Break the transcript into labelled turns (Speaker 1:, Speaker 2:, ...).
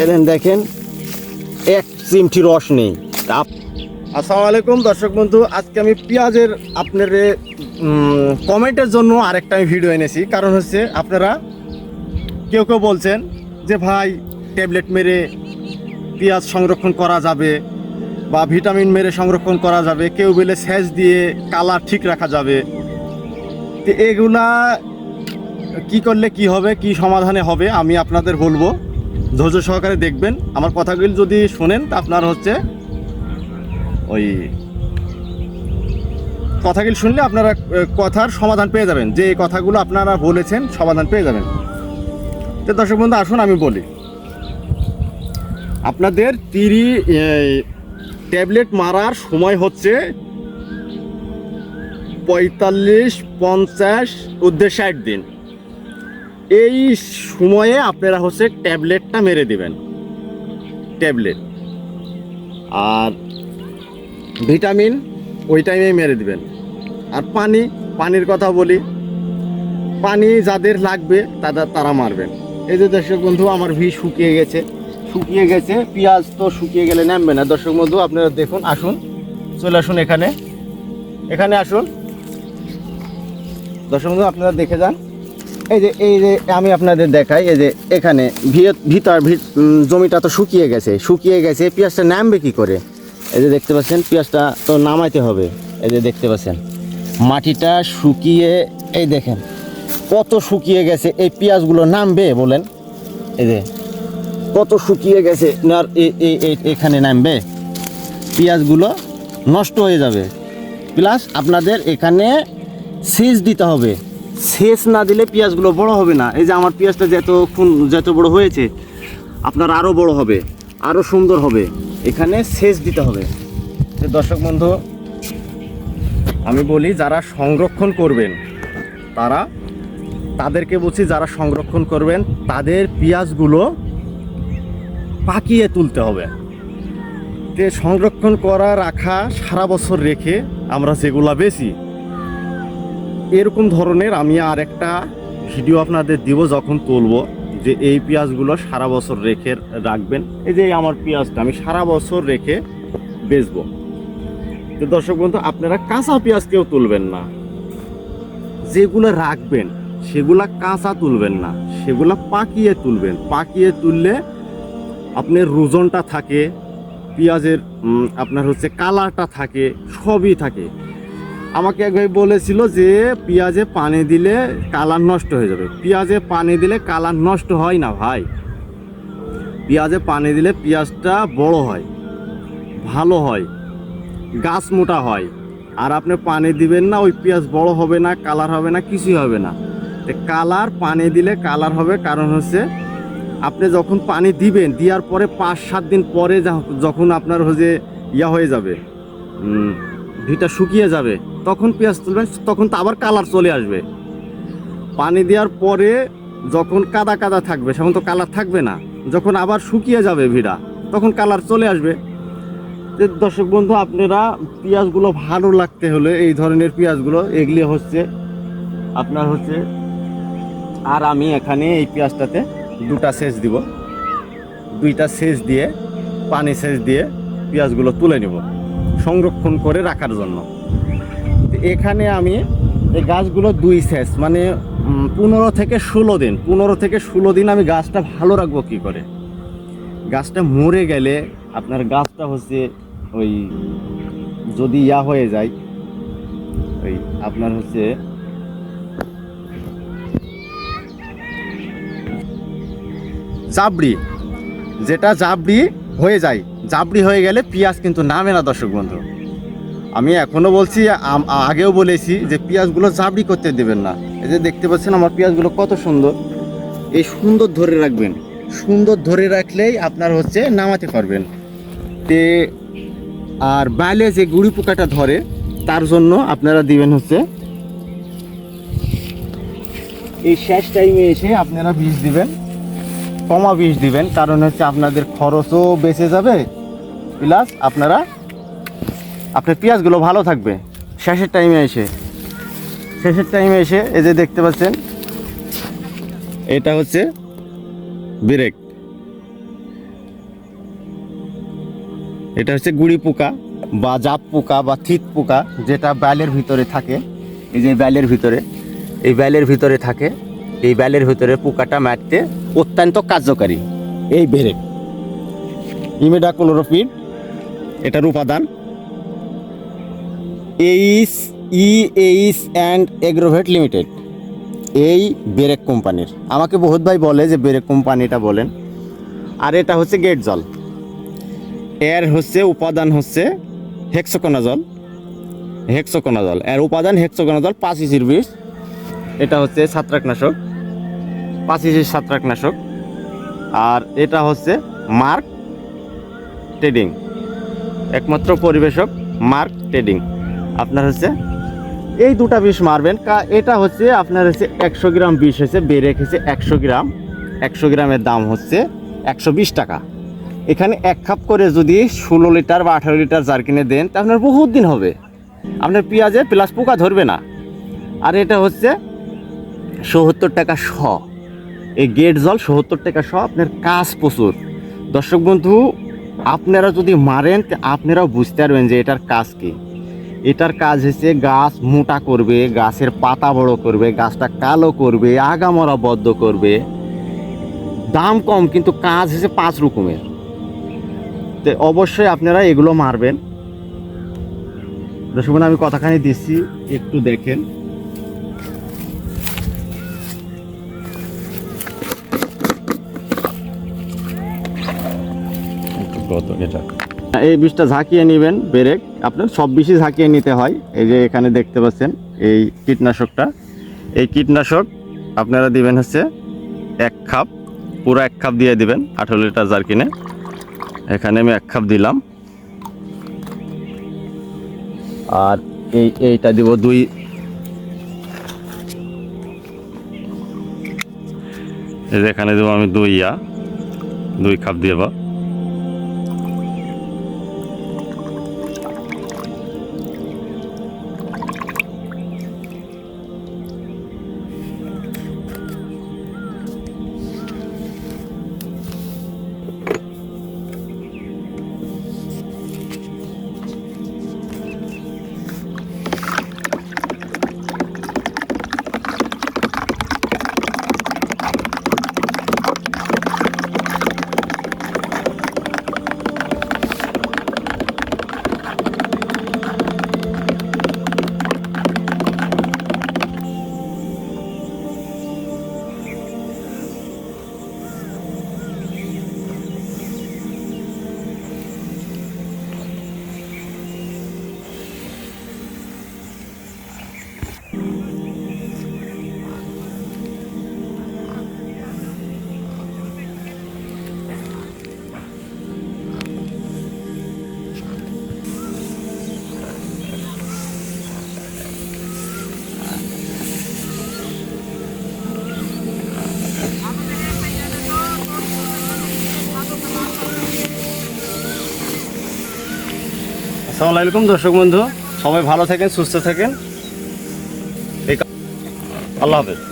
Speaker 1: এলেন দেখেন, এক চিমটি রস নেই। তা আপ- আসসালামু আলাইকুম, দর্শক বন্ধু, আজকে আমি পেঁয়াজের আপনার কমেন্টের জন্য আরেকটা আমি ভিডিও এনেছি। কারণ হচ্ছে আপনারা কেউ কেউ বলছেন যে, ভাই, ট্যাবলেট মেরে পেঁয়াজ সংরক্ষণ করা যাবে বা ভিটামিন মেরে সংরক্ষণ করা যাবে। কেউ বলে সেচ দিয়ে কালার ঠিক রাখা যাবে। তো এগুলা কি করলে কি হবে, কি সমাধানে হবে, আমি আপনাদের বলব। ধৈর্য সহকারে দেখবেন। আমার কথাগুলি যদি শোনেন, তা আপনার হচ্ছে ওই কথাগুলি শুনলে আপনারা কথার সমাধান পেয়ে যাবেন। যে কথাগুলো আপনারা বলেছেন, সমাধান পেয়ে যাবেন। তো দর্শক বন্ধু, আসুন আমি বলি। আপনাদের তিরি ট্যাবলেট মারার সময় হচ্ছে পঁয়তাল্লিশ, পঞ্চাশ, উদ্দেশ্য ষাট দিন এই সময়ে আপনারা হচ্ছে ট্যাবলেটটা মেরে দিবেন। ট্যাবলেট। আর ভিটামিন ওই টাইমে মেরে দিবেন। আর পানি, পানির কথা বলি। পানি যাদের লাগবে তাদের তারা মারবেন। এই যে দর্শক বন্ধু, আমার ভি শুকিয়ে গেছে। শুকিয়ে গেছে, পেঁয়াজ তো শুকিয়ে গেলে নামবে না। দর্শক বন্ধু, আপনারা দেখুন, আসুন। চলে আসুন এখানে। এখানে আসুন। দর্শক বন্ধু, আপনারা দেখে যান। এই যে এই যে আমি আপনাদের দেখাই, এই যে এখানে ভিত- ভিতর, ভিত- জমিটা তো শুকিয়ে গেছে শুকিয়ে গেছে পেঁয়াজটা নামবে কি করে? এই যে দেখতে পাচ্ছেন, পেঁয়াজটা তো নামাইতে হবে। এই যে দেখতে পাচ্ছেন, মাটিটা শুকিয়ে, এই দেখেন, কত শুকিয়ে গেছে, এই পেঁয়াজগুলো নামবে বলেন। এই যে, কত শুকিয়ে গেছে আর এখানে নামবে। পেঁয়াজগুলো নষ্ট হয়ে যাবে। প্লাস আপনাদের এখানে সেচ দিতে হবে। সেচ না দিলে পেঁয়াজগুলো বড় হবে না। এই যে আমার পেঁয়াজটা যত খুন- যত বড় হয়েছে, আপনার আরও বড় হবে আরও সুন্দর হবে। এখানে সেচ দিতে হবে। দর্শক বন্ধু, আমি বলি যারা সংরক্ষণ করবেন, তারা তাদেরকে বলছি যারা সংরক্ষণ করবেন, তাদের পেঁয়াজগুলো পাকিয়ে তুলতে হবে। সংরক্ষণ করা, রাখা, সারা বছর রেখে আমরা যেগুলা বেশি এরকম ধরনের আমি আর একটা ভিডিও আপনাদের দিব যখন তুলব যে এই পেঁয়াজগুলো সারা বছর রেখে রাখবেন। এই যে আমার পেঁয়াজটা আমি সারা বছর রেখে বেচবো। তো দর্শক বন্ধু, আপনারা কাঁচা পেঁয়াজ কেউ তুলবেন না। যেগুলো রাখবেন, সেগুলা কাঁচা তুলবেন না। সেগুলা পাকিয়ে তুলবেন। পাকিয়ে তুললে আপনার রোজনটা থাকে, পেঁয়াজের আপনার হচ্ছে কালারটা থাকে, সবই থাকে। আমাকে এক ভাই বলেছিল যে পেঁয়াজে পানি দিলে কালার নষ্ট হয়ে যাবে। পেঁয়াজে পানি দিলে কালার নষ্ট হয় না ভাই। পেঁয়াজে পানি দিলে পেঁয়াজটা বড় হয়, ভালো হয়, গাছ মোটা হয়। আর আপনি পানি দিবেন না, ওই পেঁয়াজ বড় হবে না, কালার হবে না, কিছুই হবে না। তো কালার পানি দিলে কালার হবে, কারণ হচ্ছে আপনি যখন পানি দিবেন, দেওয়ার পরে পাঁচ সাত দিন পরে যখন আপনার হচ্ছে ইয়া হয়ে যাবে। ভিটা শুকিয়ে যাবে, তখন পেঁয়াজ তুলবেন, তখন তো আবার কালার চলে আসবে। পানি দেওয়ার পরে যখন কাদা কাদা থাকবে তখন তো কালার থাকবে না, যখন আবার শুকিয়ে যাবে ভিড়া, তখন কালার চলে আসবে। যে দর্শক বন্ধু, আপনারা পেঁয়াজগুলো ভালো লাগতে হলে এই ধরনের পেঁয়াজগুলো, এগুলি হচ্ছে আপনার হচ্ছে, আর আমি এখানে এই পেঁয়াজটাতে দুটা সেচ দিব। দুইটা সেচ দিয়ে, পানি সেচ দিয়ে পেঁয়াজগুলো তুলে নেব। সংরক্ষণ করে রাখার জন্য। এখানে আমি এই গাছগুলো দুই সেচ মানে পনেরো থেকে ষোলো দিন, পনেরো থেকে ষোলো দিন আমি গাছটা ভালো রাখব কি করে? গাছটা মরে গেলে আপনার গাছটা হচ্ছে ওই, যদি ইয়া হয়ে যায়, ওই আপনার হচ্ছে জাবড়ি, যেটা জাবড়ি হয়ে যায়। জাবড়ি হয়ে গেলে পেঁয়াজ কিন্তু নামে না, দর্শক বন্ধু। আমি এখনও বলছি আগেও বলেছি যে পেঁয়াজগুলো জাবড়ি করতে দেবেন না। এই যে দেখতে পাচ্ছেন আমার পেঁয়াজগুলো কত সুন্দর। এই সুন্দর ধরে রাখবেন। সুন্দর ধরে রাখলেই আপনার হচ্ছে নামাতে পারবেন। তে আর বাইলে যে গুড়ি পোকাটা ধরে, তার জন্য আপনারা দিবেন হচ্ছে, এই শেষ টাইমে এসে আপনারা বীজ দিবেন। কমা বীজ দিবেন, কারণ হচ্ছে আপনাদের খরচও বেঁচে যাবে। প্লাস আপনারা, আপনার পেঁয়াজগুলো ভালো থাকবে। শেষের টাইমে এসে, শেষের টাইমে এসে এই যে দেখতে পাচ্ছেন, এটা হচ্ছে ব্রেক এটা হচ্ছে গুড়ি পোকা বা জাপ পোকা বা থিত পোকা, যেটা ব্যালের ভিতরে থাকে। এই যে ব্যালের ভিতরে, এই ব্যালের ভিতরে থাকে। এই ব্যালের ভিতরে পোকাটা মারতে অত্যন্ত কার্যকারী। এই বেরেক ইমেডা ক্লোরোফিড এটার উপাদান। H, E, H and Agrovet limited. এই বেরেক কোম্পানির। আমাকে বহুত ভাই বলে যে বেরেক কোম্পানিটা বলেন। আর এটা হচ্ছে গেট জল। এর হচ্ছে উপাদান হচ্ছে হেক্সোকোনা জল হেক্সোকোনা জল এর উপাদান হেক্সোকোনা জল পাঁচ ইসির বিষ। এটা হচ্ছে ছত্রাকনাশক। পাঁচ ইসির ছত্রাকনাশক। আর এটা হচ্ছে মার্ক ট্রেডিং একমাত্র পরিবেশক মার্ক ট্রেডিং আপনার হচ্ছে এই দুটা বিষ মারবেন। কা, এটা হচ্ছে আপনার হচ্ছে একশো গ্রাম বিষ হচ্ছে বেড়ে হচ্ছে একশো গ্রাম। একশো গ্রামের দাম হচ্ছে একশো বিশ টাকা। এখানে এক কাপ করে যদি ষোলো লিটার বা আঠারো লিটার জার কিনে দেন, তা আপনার বহুত দিন হবে। আপনার পেঁয়াজে প্লাস পোকা ধরবে না। আর এটা হচ্ছে সত্তর টাকা শ। এই গেট জল সত্তর টাকা শ আপনার কাজ প্রচুর। দর্শক বন্ধু, আপনারা যদি মারেন আপনারাও বুঝতে পারবেন যে এটার কাজ কি। এটার কাজ হচ্ছে গাছ মোটা করবে, গাছের পাতা বড় করবে, গাছটা কালো করবে, আগামরা বদ্ধ করবে। দাম কম, কিন্তু কাজ হচ্ছে পাঁচ রকমের। তো অবশ্যই আপনারা এগুলো মারবেন। দর্শক আমি কথাখানি দিচ্ছি, একটু দেখেন। এই বিষটা ঝাঁকিয়ে নেবেন, বেরেক। আপনার সব বিষই ঝাঁকিয়ে নিতে হয়। এই যে এখানে দেখতে পাচ্ছেন, এই কীটনাশকটা। এই কীটনাশক আপনারা দিবেন হচ্ছে এক কাপ পুরো এক কাপ দিয়ে দিবেন, আঠেরো লিটার জার কিনে এখানে আমি এক কাপ দিলাম। আর এই, এইটা দিব দুই। এখানে দেবো আমি দুই ইয়া দুই কাপ দেবো আসসালামু আলাইকুম দর্শক বন্ধু। সবাই ভালো থাকেন সুস্থ থাকেন। আল্লাহ হাফেজ।